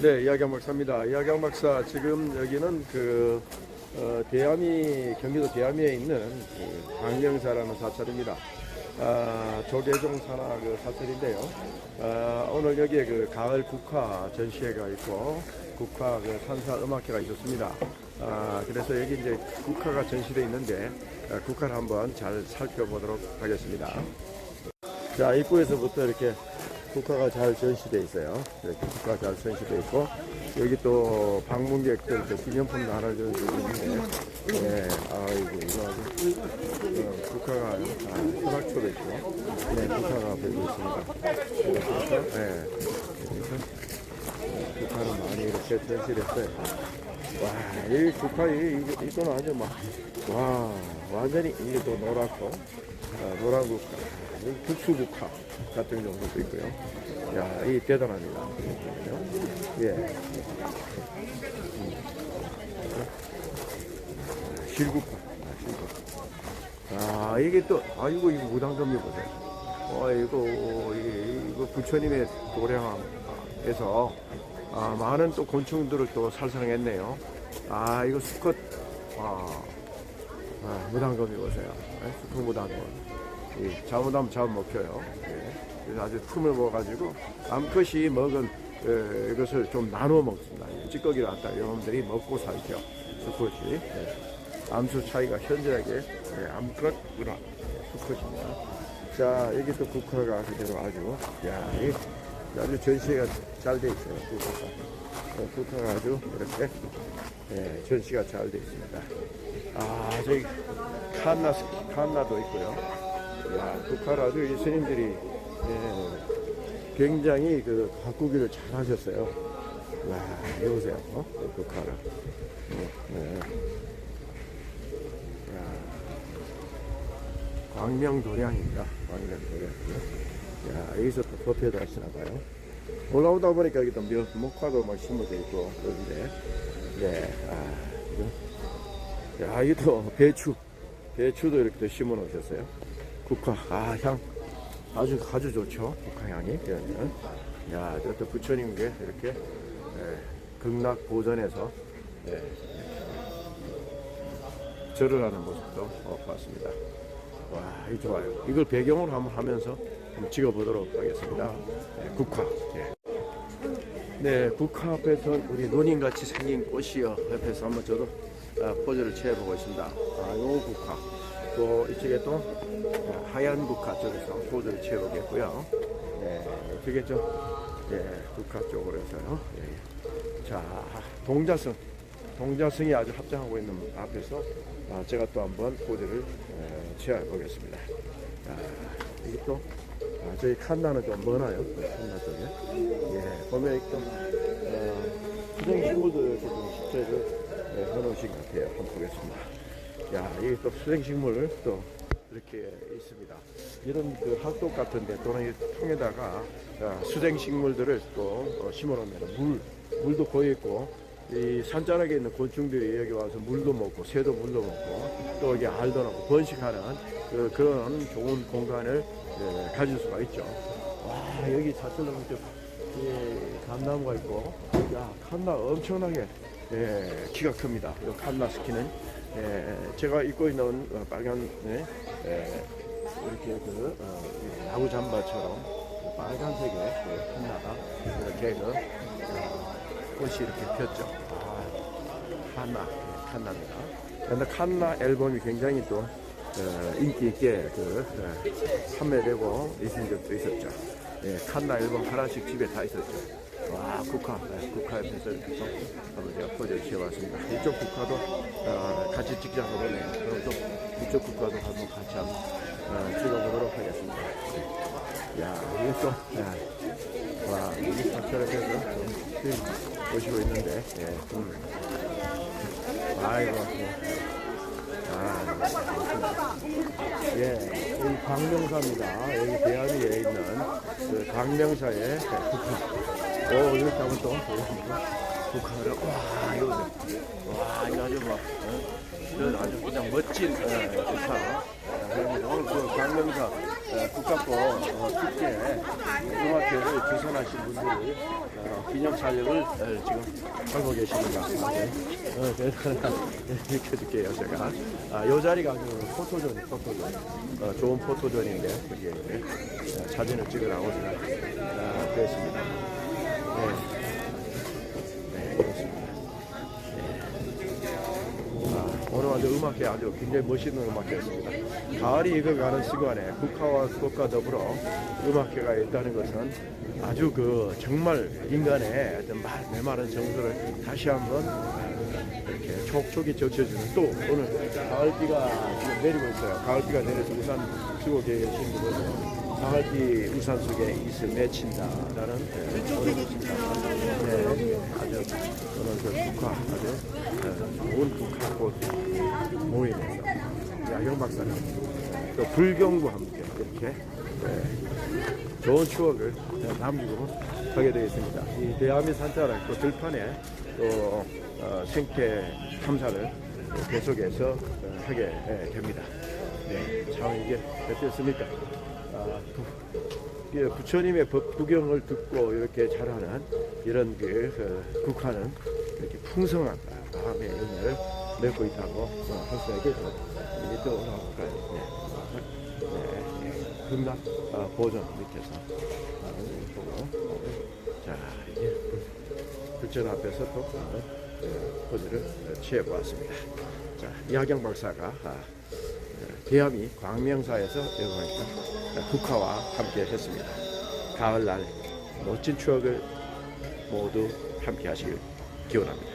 네, 이야경 박사입니다. 이야경 박사 지금 여기는 그 어, 대암이 경기도 대암리에 있는 그 광명사라는 사찰입니다. 아, 조계종 산하 그 사찰인데요. 아, 오늘 여기에 그 가을 국화 전시회가 있고 국화 그 산사 음악회가 있었습니다. 아, 그래서 여기 이제 국화가 전시되어 있는데 아, 국화를 한번 잘 살펴보도록 하겠습니다. 자, 입구에서부터 이렇게 국화가 잘 전시되어 있어요. 이렇게 국화가 잘 전시되어 있고, 여기 또 방문객들 그 기념품 나눠 주는 게 있는데, 예, 아이고, 이거 아주, 어, 국화가, 아, 현악초도 있고, 네, 국화가 보이고 있습니다. 예, 그래서, 어, 국화는 많이 이렇게 전시를 했어요. 와, 이 국화, 이, 이- 이거는 아주 막, 와, 완전히 이게 또 노랗고, 아, 노란 국화, 이 국수 국화 같은 경우도 있고요. 야, 이 대단합니다. 예. 음. 실국화, 아, 실국화. 아, 이게 또, 아이고, 이거 무당점이 보세요. 어, 이거, 이게, 이거 부처님의 도량에서 아, 많은 또 곤충들을 또 살상했네요. 아, 이거 수컷, 아, 아, 무당검이 보세요. 네? 수컷 무당검. 이, 잘못하면 잡아 먹혀요. 예. 그래서 아주 틈을 먹어가지고 암컷이 먹은 에, 이것을 좀 나눠 먹습니다. 찌꺼기를 갖다 여러분들이 먹고 살죠. 수컷이. 예. 암수 차이가 현저하게 예, 암컷, 문화, 수컷입니다. 자, 여기 또 국화가 그대로 아주, 야, 이 아주 전시가 잘 돼 있어요. 어, 국화가 아주 이렇게 예, 전시가 잘 돼 있습니다. 아, 저기 칸나, 칸나도 있고요. 야, 국화를 아주 이 스님들이 예, 굉장히 그 가꾸기를 잘 하셨어요. 와, 여보세요. 어? 어, 네. 야, 광명도량입니다. 광명도량. 야, 여기서 또 법회도 하시나 봐요. 올라오다 보니까 여기 또 묘- 목화도 막 심어져 있고, 그런데, 네, 아, 이거. 야, 또 배추. 배추도 이렇게 또 심어 놓으셨어요. 국화, 아, 향. 아주, 아주 좋죠. 국화 향이. 그러면. 야, 또 부처님께 이렇게, 예, 극락 보전에서, 예, 절을 하는 모습도 어, 봤습니다. 와, 이 좋아요. 이걸 배경으로 한번 하면서 한번 찍어보도록 하겠습니다. 네, 국화. 예. 네, 국화 앞에서 우리 논인같이 생긴 꽃이요. 옆에서 한번 저도 아, 포즈를 취해보고 있습니다. 아, 요 국화. 또 이쪽에 또 아, 하얀 국화 쪽에서 포즈를 취해보겠고요. 네, 저, 예, 국화 쪽으로 해서요. 예, 예. 자, 동자승. 동자승이 아주 합장하고 있는 앞에서 아, 제가 또 한번 포즈를 에, 취해보겠습니다. 아, 또 아, 저희 칸나는 좀 머나요. 칸나 쪽에. 예, 보면 또 어, 수정 식물도 이렇게 좀 식재를 예, 해놓으신 것 같아요. 한번 보겠습니다. 야, 이게 또 수정 식물 또 이렇게 있습니다. 이런 그 학독 같은데 또는 이 통에다가 아, 수생 식물들을 또 어, 심어놓으면 물 물도 고여 있고 이 산자락에 있는 곤충들이 여기 와서 물도 먹고 새도 물도 먹고 또 여기 알도 나고 번식하는 그, 그런 좋은 공간을 예, 가질 수가 있죠. 와 여기 자체로 저 예, 감나무가 있고 야 칸나 엄청나게 예, 키가 큽니다. 이 칸나 스키는 예, 제가 입고 있는 어, 빨간 예, 예, 이렇게 그 어, 이 야구 잠바처럼 빨간색의 그 칸나가 이렇게 그 어, 꽃이 이렇게 폈죠. 아, 칸나, 예, 칸나입니다. 그런데 칸나 앨범이 굉장히 또 어, 인기 있게 그 어, 판매되고 있은 적도 있었죠. 예, 칸나 앨범 하나씩 집에 다 있었죠. 와, 국화, 예, 국화 옆에서 이렇게 또 한번 제가 포즈를 취해봤습니다. 이쪽 국화도 어, 같이 찍자고 그러네요. 그럼 또 이쪽 국화도 한번 같이 한번 어, 찍어보도록 하겠습니다. 야, 이게 또, 야, 와, 여기 사철에서 좀 보시고 있는데, 예, 음. 아이고, 예. 아, 예, 이 광명사입니다. 여기 대하리에 있는 그 광명사의 국화. 오, 이렇게 한번 또 보겠습니다. 국화를, 와, 이거, 와, 이거 아주 막, 어? 이거 아주 그냥 멋진, 어, 국화. 아, 감사합니다. 오늘 그 어, 축제 음악회를 주선하신 분들이 어, 기념 촬영을 어, 지금 하고 계십니다. 어, 그래서 비켜줄게요 제가. 아, 요 자리가 아주 포토존, 포토존. 어, 좋은 포토존인데 여기 이렇게 어, 사진을 찍으라고 제가 어, 그랬습니다. 네. 아, 아주 음악회 아주 굉장히 멋있는 음악회였습니다. 가을이 익어가는 시간에 국가와 국가 더불어 음악회가 있다는 것은 아주 그 정말 인간의 어떤 말, 메마른 정서를 다시 한번 이렇게 촉촉이 적셔주는 또 오늘 가을비가 지금 내리고 있어요. 가을비가 내려서 우산 쓰고 계신 분은 가을비 우산 속에 이슬 맺힌다라는 네, 노래입니다. 네, 아주 오늘 그 국화 아주 네, 좋은 국화꽃 야경 박사님 또 불경과 함께 이렇게 네, 좋은 추억을 네, 남기고 하게 되겠습니다. 이 대한민 산타를 또 들판에 또 어, 생태 탐사를 계속해서 어, 하게 예, 됩니다. 네, 참 이게 어땠습니까? 아, 부, 예, 부처님의 법 구경을 듣고 이렇게 자라는 이런 그, 그 국화는 이렇게 풍성한 마음의 열매를 맺고 있다고 어, 할 수가 있겠죠. 이게 또 올라올까요? 네. 네, 네. 금락 아, 보존 밑에서 아, 이거 보고 자 이제 불전 앞에서 또 어, 어, 포즈를 취해 보았습니다. 자 이하경 박사가 아, 어, 대함이 광명사에서 여러분과 국화와 함께 했습니다. 가을날 멋진 추억을 모두 함께 하시길 기원합니다.